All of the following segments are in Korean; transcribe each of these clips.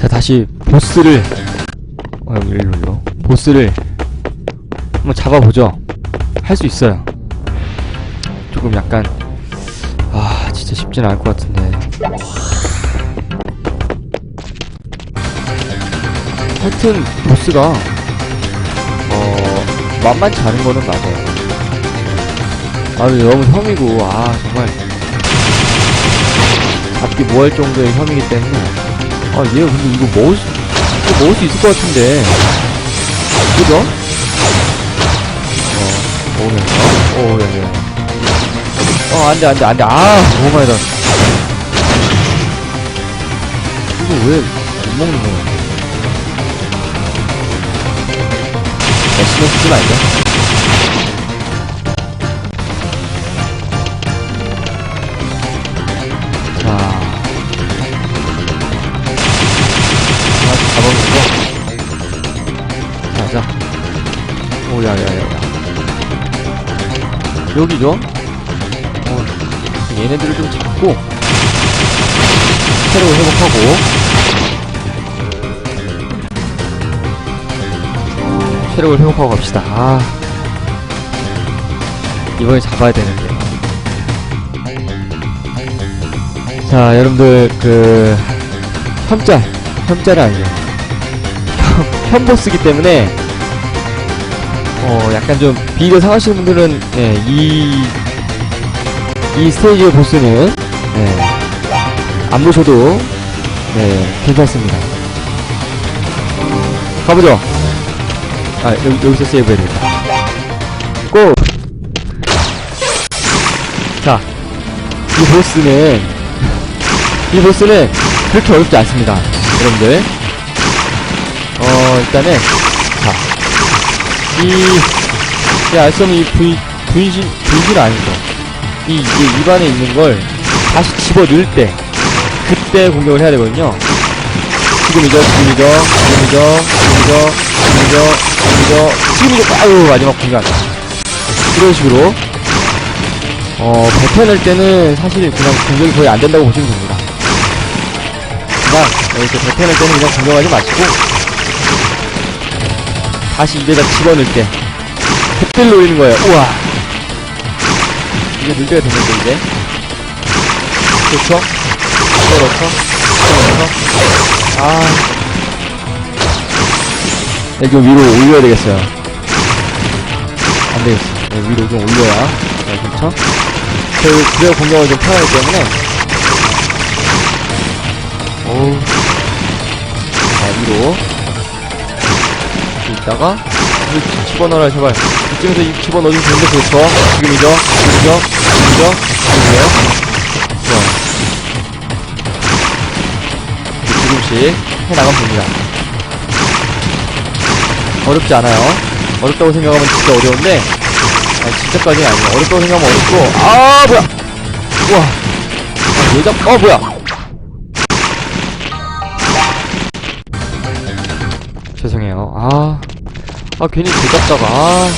자 다시 보스를. 어 여기 일로 일로 보스를 한번 잡아보죠. 할 수 있어요. 조금 약간 아 진짜 쉽진 않을 것 같은데. 하여튼 보스가 어 만만치 않은 거는 맞아요. 아 근데 너무 혐이고 아 정말. 잡기 뭐할 정도의 혐이기 때문에 아 얘 근데 이거 먹을 수 이거 먹을 수 있을 것 같은데. 그죠? 어 먹으면서. 오 네네 어 안 돼 안 돼 안 돼. 아 너무 많이 다 이거 왜 못 먹는 거야? 야 신경 쓰지 말자 여기죠? 어, 얘네들을 좀 잡고 체력을 회복하고. 체력을 회복하고 갑시다. 아 이번에 잡아야 되는데. 자 여러분들 그 현짤 현짤이 아니에요. 현보스기 때문에 어 약간 좀 비교 상하시는 분들은 네, 이, 이 스테이지의 보스는 네, 안 보셔도 네, 괜찮습니다. 가보죠. 아 여기 여기서 세이브 해야 되겠다. 고! 자, 이 보스는 이 보스는 그렇게 어렵지 않습니다, 여러분들. 어 일단은 자. 이, 이 알수 없는 이 분, 분신, 분신 아니죠. 이, 이게 입안에 있는 걸 다시 집어 넣을 때, 그때 공격을 해야 되거든요. 지금이죠, 지금이죠, 지금이죠, 지금이죠, 지금이죠, 지금이죠, 지금이죠, 아유, 마지막 공격. 이런 식으로, 어, 뱉어낼 때는 사실 그냥 공격이 거의 안 된다고 보시면 됩니다. 그냥, 이렇게 뱉어낼 때는 그냥 공격하지 마시고, 다시 입에다 집어넣을 때 그때를 노리는 거예요. 우와. 이제 넣을 때가 됐는데 이제. 그렇죠? 그렇죠? 그렇죠? 아. 네, 좀 위로 올려야 되겠어요. 안 되겠어. 네, 위로 좀 올려야. 네, 그렇죠? 그, 그래야 공격을 좀 편하기 때문에. 어우. 자 위로 이렇게 있다가 이거 집- 집어넣어라 제발 이쯤에서 이 집어넣어주면 되는데 그렇죠? 지금이죠? 지금이죠? 지금이죠? 지금이에요. 좋아 조금씩 해나가면 됩니다. 어렵지 않아요. 어렵다고 생각하면 진짜 어려운데 아니 진짜까지는 아니에요. 어렵다고 생각하면 어렵고 아 뭐야! 우와! 아, 왜 잡.. 어 뭐야 죄송해요. 아, 아 괜히 들잡다가 아,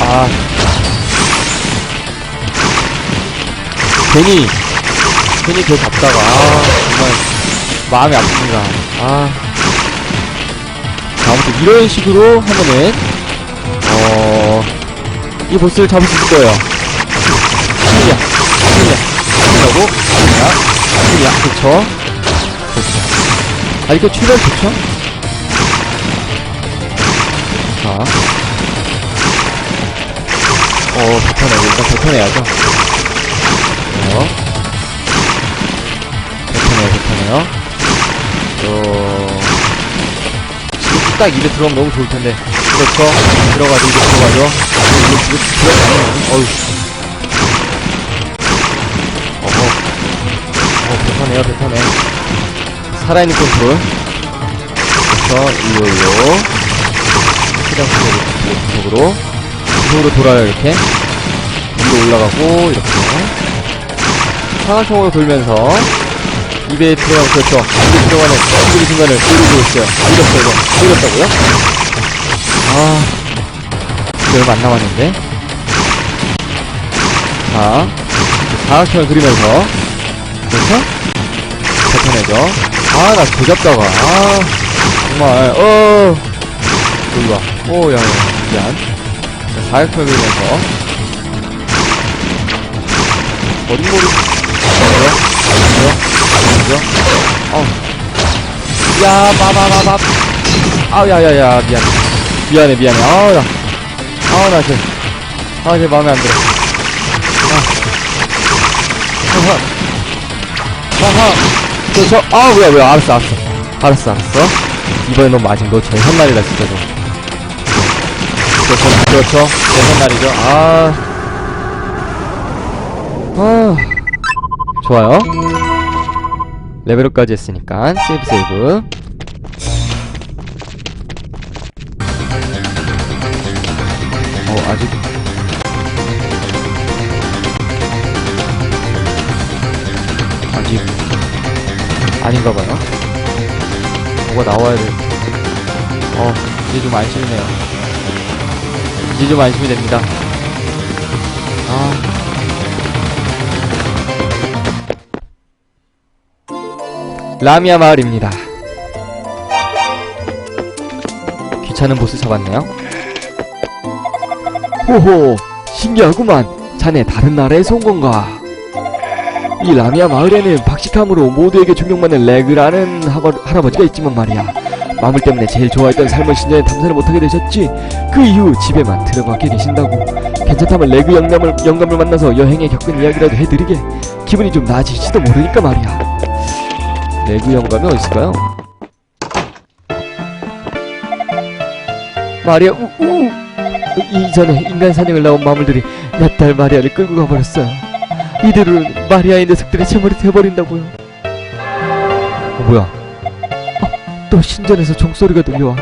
아, 괜히 괜히 걔 잡다가 아, 정말 마음이 아픕니다. 아, 자, 아무튼 이런 식으로 하면은 어, 이 보스를 잡을 수 있을 거예요. 신이야, 신이야, 신이라고, 신이야, 신이야, 그쵸? 아, 이거 출발 좋죠? 자. 어, 뱉어내고, 일단 뱉어내야죠. 어. 뱉어내요, 뱉어내요. 어. 지금 딱 입에 들어가면 너무 좋을 텐데. 그렇죠? 들어가죠, 이제 들어가죠. 이거, 이거 들어가면, 어휴. 어허. 어, 뱉어내요, 뱉어내. 살아있는 컨트롤. 그래서 일로 최장 구속으로. 구속으로 돌아요 이렇게. 위로 올라가고 이렇게. 상하총으로 돌면서 입에 들어가는 그렇죠. 입에 들어가는 찌그리 순간을 노리고 있어요. 이렇어 이거. 노렸다고요? 아 이제 얼마 안 남았는데. 자 사각형을 그리면서. 그렇죠? 패턴해죠. 아, 나 조잡다가. 아, 정말, 어. 와. 오, 야, 야, 미안. 자, 사격 펴기면서. 머리머리. 뭐야? 뭐야? 뭐야? 어. 야, 마마마마. 아, 야, 야, 야, 미안. 미안해, 미안해. 아우, 야. 아우, 나 쟤. 아, 쟤 마음에 안 들어. 아. 하하. 하하. 저, 저, 아, 뭐야, 뭐야. 알았어, 알았어. 알았어, 알았어. 이번에 너 맞은 거제 헛날이다, 진짜 너. 그렇죠, 그렇죠. 제 헛날이죠. 아. 아. 좋아요. 레벨업까지 했으니까, 세이브, 세이브. 어, 아직. 아직. 아닌가 봐요. 뭐가 나와야 돼. 어, 이제 좀 안심이네요. 이제 좀 안심이 됩니다. 아. 라미아 마을입니다. 귀찮은 보스 잡았네요. 호호, 신기하구만. 자네 다른 나라에서 온 건가? 이 라미아 마을에는 박식함으로 모두에게 존경받는 레그라는 하버, 할아버지가 있지만 말이야. 마물 때문에 제일 좋아했던 삶을 신전에 탐사를 못하게 되셨지. 그 이후 집에만 들어박혀 계신다고. 괜찮다면 레그 영감을, 영감을 만나서 여행에 겪은 이야기라도 해드리게. 기분이 좀 나아질지도 모르니까 말이야. 레그 영감이 어딨을까요? 마리아, 우, 우! 이전에 인간 사냥을 나온 마물들이 내 딸 마리아를 끌고 가버렸어요. 이대로는 마리아의 녀석들의 제물이 되어버린다고요. 어, 뭐야? 어, 또 신전에서 종소리가 들려와.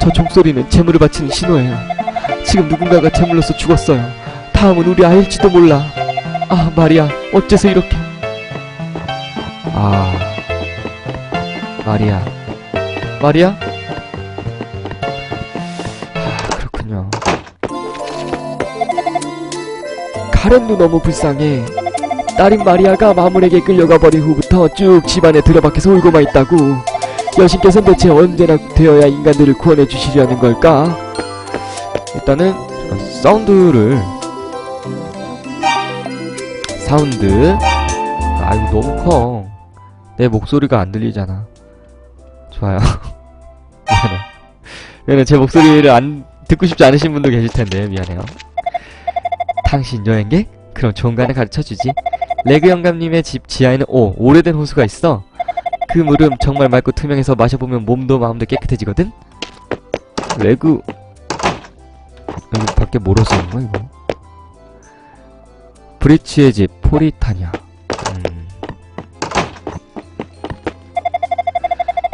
저 종소리는 제물을 바치는 신호예요. 지금 누군가가 제물로서 죽었어요. 다음은 우리 아일지도 몰라. 아, 마리아, 어째서 이렇게. 아, 마리아. 마리아? 아, 그렇군요. 카렌도 너무 불쌍해. 딸인 마리아가 마물에게 끌려가 버린 후부터 쭉 집안에 들어박혀서 울고만 있다고. 여신께서는 대체 언제나 되어야 인간들을 구원해 주시려는 걸까? 일단은 사운드를 사운드 아 이거 너무 커. 내 목소리가 안 들리잖아. 좋아요. 미안해. 미안해 제 목소리를 안 듣고 싶지 않으신 분도 계실 텐데 미안해요. 당신 여행객? 그럼 하나 가르쳐주지. 레그 영감님의 집 지하에는 오 오래된 호수가 있어. 그 물은 정말 맑고 투명해서 마셔보면 몸도 마음도 깨끗해지거든. 레그 여기 밖에 뭐로 쓰는 거야 이거? 브리치의 집 포리타냐.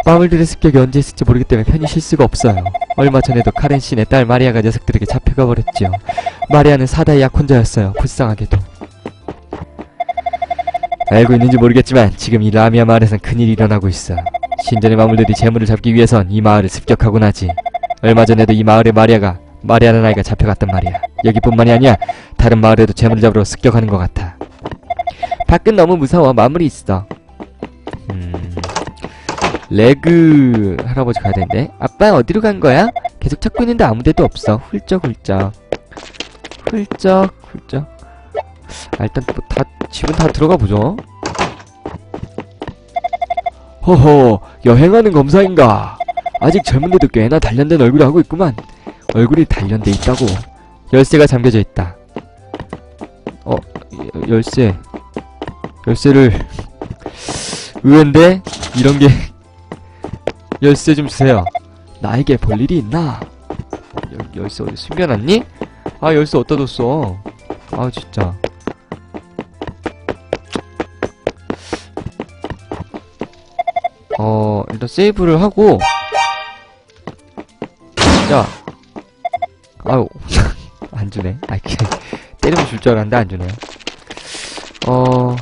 마물들의 습격이 언제 있을지 모르기 때문에 편히 쉴 수가 없어요. 얼마 전에도 카렌 씨네 딸 마리아가 녀석들에게 잡혀가 버렸지요. 마리아는 사다의 약혼자였어요. 불쌍하게도. 알고 있는지 모르겠지만 지금 이 라미아 마을에선 큰일이 일어나고 있어. 신전의 마물들이 재물을 잡기 위해선 이 마을을 습격하곤 하지. 얼마 전에도 이 마을의 마리아가 마리아라는 아이가 잡혀갔단 말이야. 여기뿐만이 아니야. 다른 마을에도 재물을 잡으러 습격하는 것 같아. 밖은 너무 무서워. 마물이 있어. 음... 레그 할아버지 가야 되는데. 아빠 어디로 간 거야? 계속 찾고 있는데 아무 데도 없어. 훌쩍 훌쩍. 훌쩍 훌쩍. 아, 일단 뭐 다 집은 다 들어가 보죠. 허허 여행하는 검사인가? 아직 젊은데도 꽤나 단련된 얼굴을 하고 있구만. 얼굴이 단련돼 있다고. 열쇠가 잠겨져 있다. 어 여- 열쇠. 열쇠를. 의외인데 이런 게 열쇠 좀 주세요. 나에게 볼 일이 있나? 열, 열쇠 어디 숨겨놨니? 아 열쇠 어디다 뒀어? 아 진짜. 어 일단 세이브를 하고 자 아유 안 주네. 아 이렇게 때리면 줄 줄 알았는데 안 주네요. 어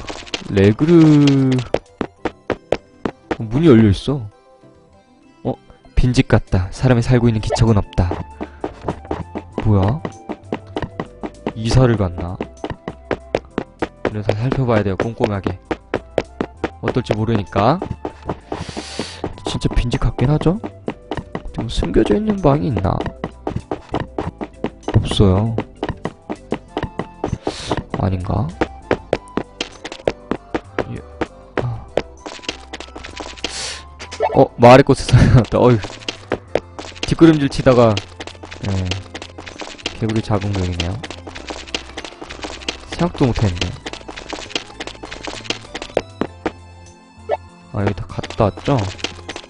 레그르 어, 문이 열려 있어. 빈집 같다. 사람이 살고 있는 기척은 없다. 뭐야? 이사를 갔나? 그래서 살펴봐야 돼요, 꼼꼼하게. 어떨지 모르니까 진짜 빈집 같긴 하죠? 좀 숨겨져 있는 방이 있나? 없어요 아닌가? 어 마을의 꽃을 사놨다. 어휴. 뒷걸음질 치다가 예. 개구리 자궁경이네요. 생각도 못했네. 아 여기 다 갔다 왔죠?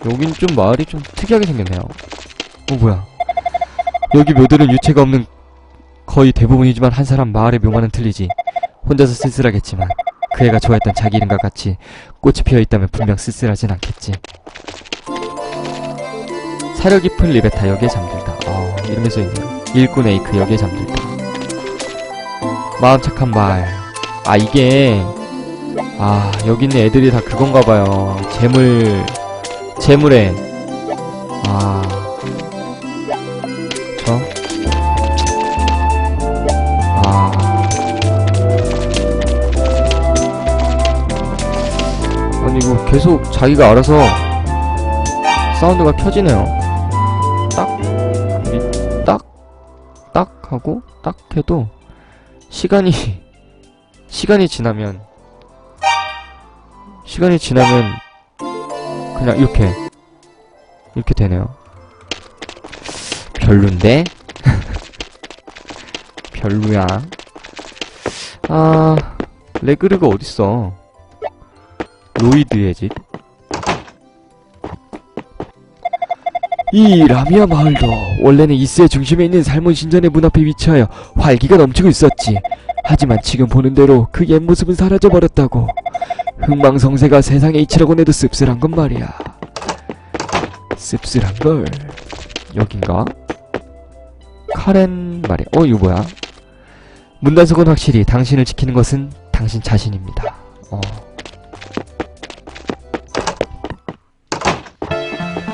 여긴 좀 마을이 좀 특이하게 생겼네요. 어 뭐야. 여기 묘들은 유체가 없는 거의 대부분이지만 한 사람 마을의 묘만은 틀리지. 혼자서 쓸쓸하겠지만 그 애가 좋아했던 자기 이름과 같이 꽃이 피어있다면 분명 쓸쓸하진 않겠지 사려 깊은 리베타 여기에 잠들다 어 이름에 써있네요 일꾼 에이크 여기에 잠들다 마음 착한 말. 아, 이게, 아, 여기 있는 애들이 다 그건가 봐요. 재물, 재물에, 아, 저? 아. 아니, 이거 계속 자기가 알아서 사운드가 켜지네요. 하고, 딱 해도, 시간이 시간이 지나면 시간이 지나면 그냥 이렇게 이렇게 되네요. 별론데 별로야. 아 레그르가 어딨어? 로이드의 집. 이 라미아 마을도 원래는 이스의 중심에 있는 삶은 신전의 문 앞에 위치하여 활기가 넘치고 있었지. 하지만 지금 보는 대로 그 옛 모습은 사라져버렸다고. 흥망성쇠가 세상에 이치라고 해도 씁쓸한 건 말이야. 씁쓸한 걸. 여긴가? 카렌 말이야. 어, 이거 뭐야? 문단속은 확실히 당신을 지키는 것은 당신 자신입니다. 어.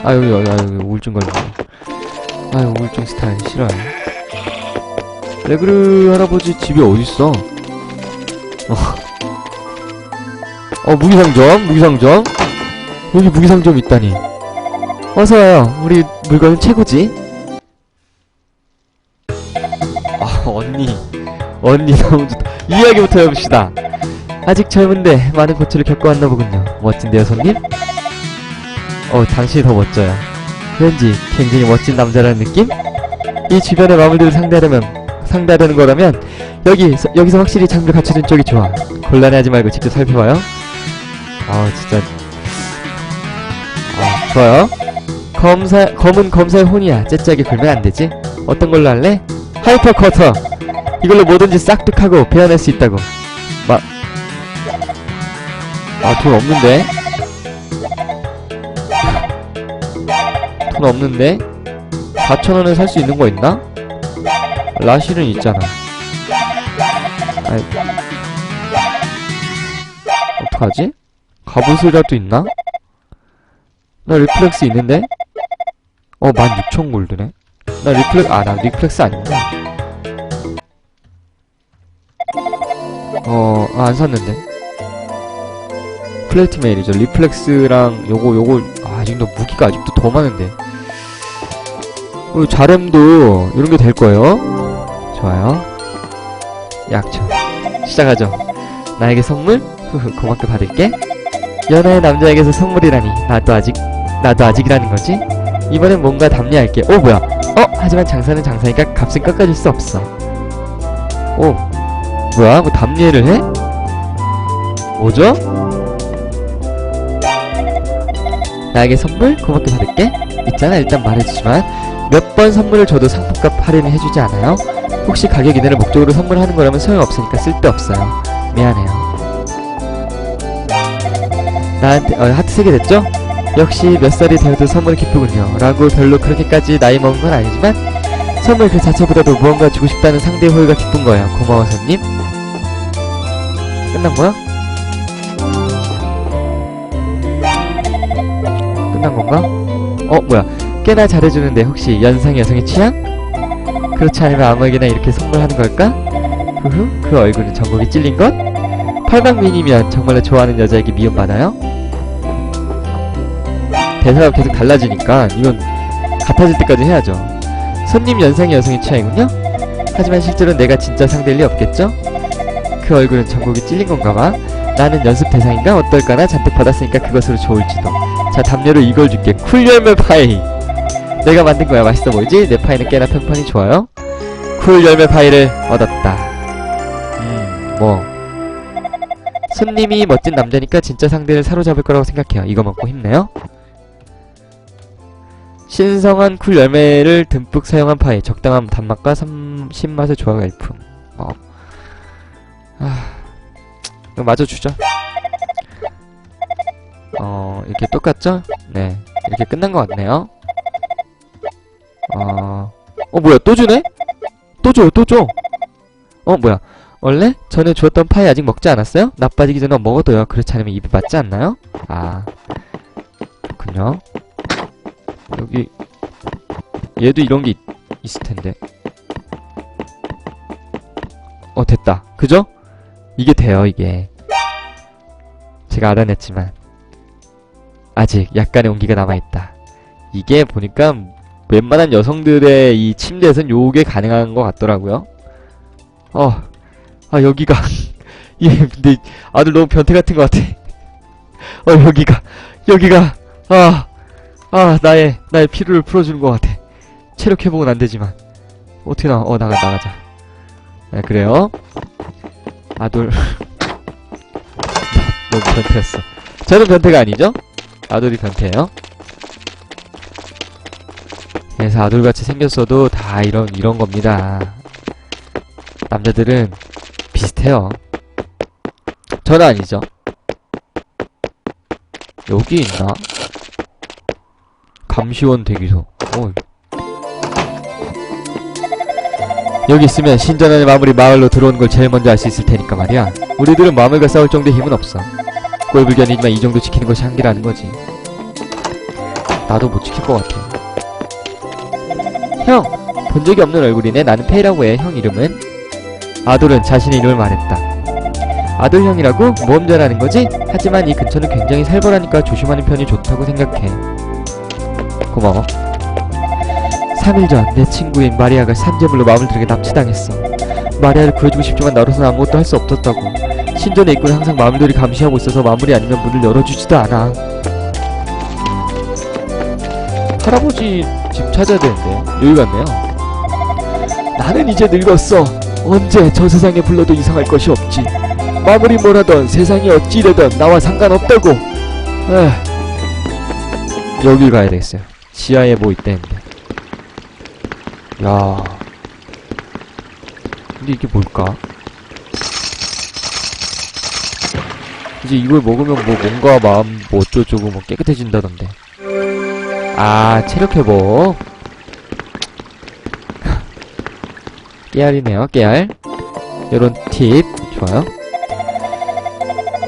아유, 아유, 우울증 걸리네. 아유, 우울증 스타일 싫어요. 레그르 할아버지 집이 어딨어? 어. 어, 무기상점, 무기상점. 여기 무기상점 있다니. 어서와요. 우리 물건은 최고지. 아, 언니. 언니 너무 좋다. 이야기부터 해봅시다. 아직 젊은데 많은 고초를 겪어왔나 보군요. 멋진데요, 손님? 어, 당신이 더 멋져요. 왠지 굉장히 멋진 남자라는 느낌? 이 주변의 마물들을 상대하려면, 상대하려는 거라면, 여기, 여기서 확실히 장비 갖춰진 쪽이 좋아. 곤란해하지 말고 직접 살펴봐요. 아, 진짜. 아, 좋아요. 검사, 검은 검사의 혼이야. 째째하게 굴면 안 되지? 어떤 걸로 할래? 하이퍼 커터! 이걸로 뭐든지 싹둑하고 베어낼 수 있다고. 마, 아, 돈 없는데? 돈 없는데? 4천원에 살 수 있는 거 있나? 라실은 있잖아. 아이. 어떡하지? 갑옷이라도 있나? 나 리플렉스 있는데? 어, 16,000 골드네? 나 리플렉, 아, 나 리플렉스 아닌가? 어, 아, 안 샀는데? 플레이트 메일이죠. 리플렉스랑 요거, 요거, 아, 너 무기가 아직도 더 많은데. 어, 자렘도 이런 게 될 거예요. 좋아요. 약초. 시작하죠. 나에게 선물? 고맙게 받을게. 연하의 남자에게서 선물이라니. 나도 아직, 나도 아직이라는 거지? 이번엔 뭔가 답례할게. 오, 뭐야. 어, 하지만 장사는 장사니까 값은 깎아줄 수 없어. 오, 뭐야? 뭐 답례를 해? 뭐죠? 나에게 선물? 고맙게 받을게. 있잖아, 일단 말해주지만 몇 번 선물을 줘도 상품값 할인을 해주지 않아요? 혹시 가격 인하를 목적으로 선물하는 거라면 소용없으니까 쓸데없어요. 미안해요. 나한테 어, 하트 3개 됐죠? 역시 몇 살이 되어도 선물이 기쁘군요. 라고 별로 그렇게까지 나이 먹은 건 아니지만 선물 그 자체보다도 무언가 주고 싶다는 상대의 호의가 기쁜 거예요. 고마워 손님. 끝난 거야? 끝난 건가? 어 뭐야 꽤나 잘해주는데 혹시 연상 여성의 취향? 그렇지 않으면 아무에게나 이렇게 선물하는 걸까? 후후 그 얼굴은 전곡이 찔린 것? 팔방미니면 정말로 좋아하는 여자에게 미움받아요? 대사가 계속 달라지니까 이건 같아질 때까지 해야죠. 손님 연상의 여성의 취향이군요? 하지만 실제로 내가 진짜 상대일 리 없겠죠? 그 얼굴은 전곡이 찔린 건가 봐. 나는 연습 대상인가 어떨까나 잔뜩 받았으니까 그것으로 좋을지도. 자, 담요로 이걸 줄게. 쿨 열매 파이. 내가 만든 거야. 맛있어 보이지? 내 파이는 꽤나 평판이 좋아요. 쿨 열매 파이를 얻었다. 음, 뭐. 손님이 멋진 남자니까 진짜 상대를 사로잡을 거라고 생각해요. 이거 먹고 힘내요. 신성한 쿨 열매를 듬뿍 사용한 파이. 적당한 단맛과 삼, 신맛의 조화가 일품. 어. 아, 이거 마저 주죠. 어, 이렇게 똑같죠? 네. 이렇게 끝난 것 같네요. 어, 어, 뭐야, 또 주네? 또 줘, 또 줘! 어, 뭐야. 원래 전에 주었던 파이 아직 먹지 않았어요? 나빠지기 전에 먹어둬요. 그렇지 않으면 입에 맞지 않나요? 아, 그렇군요. 여기, 얘도 이런 게 있, 있을 텐데. 어, 됐다. 그죠? 이게 돼요, 이게. 제가 알아냈지만. 아직 약간의 온기가 남아있다. 이게 보니까 웬만한 여성들의 이 침대에선 요게 가능한 것 같더라고요. 어, 아, 여기가. 예, 근데 아들 너무 변태 같은 것 같아. 어, 여기가. 여기가. 아, 아, 나의, 나의 피로를 풀어주는 것 같아. 체력 회복은 안 되지만. 어떻게 나, 어, 나가, 나가자. 네, 그래요. 아돌. 너무 변태였어. 저는 변태가 아니죠? 아돌이 변태예요. 그래서 아돌같이 생겼어도 다 이런 이런 겁니다. 남자들은 비슷해요. 저는 아니죠. 여기 있나? 감시원 대기소. 어. 여기 있으면 신전의 마무리 마을로 들어오는 걸 제일 먼저 알 수 있을 테니까 말이야. 우리들은 마물과 싸울 정도의 힘은 없어. 꼴불견이지만 이 정도 지키는 것이 한계라는 거지. 나도 못 지킬 것 같아. 형! 본 적이 없는 얼굴이네. 나는 페이라고 해. 형 이름은? 아돌은 자신의 이름을 말했다. 아돌 형이라고? 모험자라는 거지? 하지만 이 근처는 굉장히 살벌하니까 조심하는 편이 좋다고 생각해. 고마워. 3일 전 내 친구인 마리아가 산재물로 마물들에게 납치당했어. 마리아를 구해주고 싶지만 나로서는 아무것도 할 수 없었다고. 신전의 입구는 항상 마물들이 감시하고 있어서 마물이 아니면 문을 열어주지도 않아. 할아버지 집 찾아야 되는데 여기 같네요. 나는 이제 늙었어. 언제 저 세상에 불러도 이상할 것이 없지. 마무리 뭐라던 세상이 어찌되던 나와 상관없다고. 에휴. 여길 가야 되겠어요. 지하에 뭐 있다는데. 야. 근데 이게 뭘까? 이제 이걸 먹으면 뭐 몸과 마음 뭐 어쩌고저쩌고 뭐 깨끗해진다던데. 아, 체력 회복. 깨알이네요, 깨알. 요런 팁. 좋아요.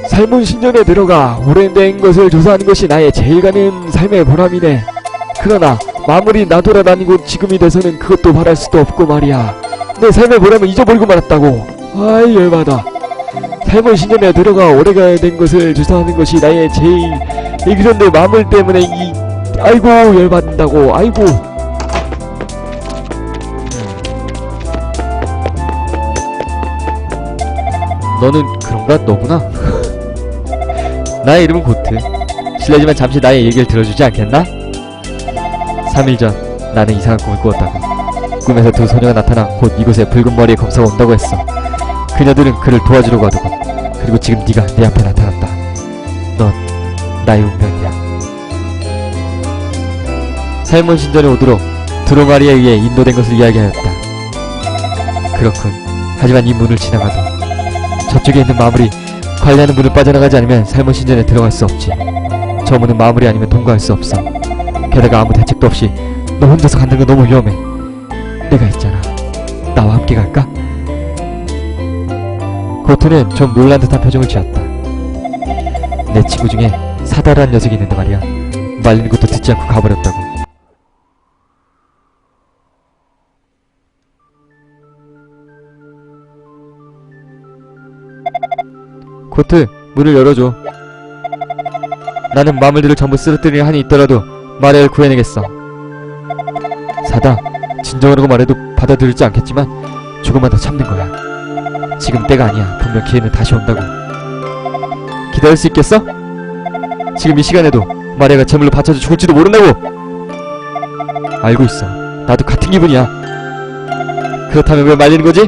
삶은 신전에 들어가 오랜된 것을 조사하는 것이 나의 제일 가는 삶의 보람이네. 그러나 마무리 나돌아다니고 지금이 돼서는 그것도 바랄 수도 없고 말이야. 내 삶의 보람을 잊어버리고 말았다고. 아이 열받아. 삶은 신전에 들어가 오래된 것을 조사하는 것이 나의 제일 이 그런데 마물 때문에 이 아이고 열받는다고. 아이고. 너는 그런가? 너구나? 나의 이름은 고트. 실례지만 잠시 나의 얘기를 들어주지 않겠나? 3일 전 나는 이상한 꿈을 꾸었다고. 꿈에서 두 소녀가 나타나 곧 이곳에 붉은 머리의 검사가 온다고 했어 그녀들은 그를 도와주려고 하더군 그리고 지금 네가 내 앞에 나타났다 넌 나의 운명이야 살몬 신전에 오도록 드로마리에 의해 인도된 것을 이야기하였다. 그렇군. 하지만 이 문을 지나가도 저쪽에 있는 마물이 관리하는 문을 빠져나가지 않으면 살몬 신전에 들어갈 수 없지. 저 문은 마물이 아니면 통과할 수 없어. 게다가 아무 대책도 없이 너 혼자서 가는 건 너무 위험해. 내가 있잖아. 나와 함께 갈까? 고토는 좀 놀란 듯한 표정을 지었다. 내 친구 중에 사다란 녀석이 있는데 말이야. 말리는 것도 듣지 않고 가버렸다고. 코트, 문을 열어줘. 나는 마물들을 전부 쓰러뜨리는 한이 있더라도 마리아를 구해내겠어. 사다, 진정하라고 말해도 받아들일지 않겠지만 조금만 더 참는 거야. 지금 때가 아니야. 분명 기회는 다시 온다고. 기다릴 수 있겠어? 지금 이 시간에도 마리아가 제물로 바쳐져 죽을지도 모른다고! 알고 있어. 나도 같은 기분이야. 그렇다면 왜 말리는 거지?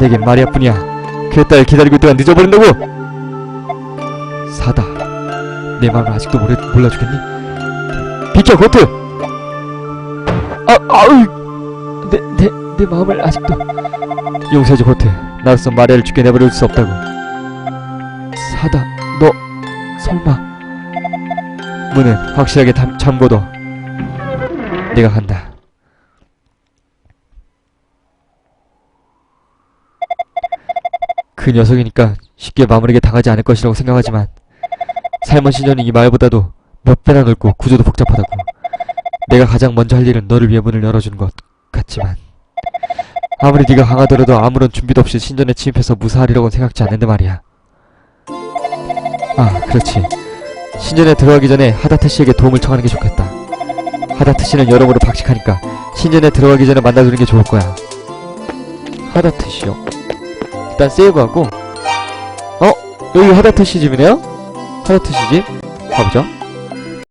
내겐 마리아뿐이야. 그의 딸을 기다리고 있다가 늦어버린다고! 사다. 내 마음을 아직도 모르, 몰라주겠니? 비켜, 고트! 아, 아우! 내, 내, 내 마음을 아직도. 용서해줘, 고트. 나로서 마리아를 죽게 내버릴 수 없다고. 사다, 너, 설마. 문은 확실하게 담, 잠궈둬. 내가 간다. 그 녀석이니까 쉽게 마무리게 당하지 않을 것이라고 생각하지만 삶은 신전이 이 마을보다도 몇 배나 넓고 구조도 복잡하다고. 내가 가장 먼저 할 일은 너를 위해 문을 열어주는 것 같지만 아무리 네가 강하더라도 아무런 준비도 없이 신전에 침입해서 무사하리라고는 생각지 않는데 말이야. 아, 그렇지. 신전에 들어가기 전에 하다트 씨에게 도움을 청하는 게 좋겠다. 하다트 씨는 여러모로 박식하니까 신전에 들어가기 전에 만나주는 게 좋을 거야. 하다트 씨요. 일단 세이브하고 어? 여기 하다트 씨 집이네요? 하다트 씨 집? 가보자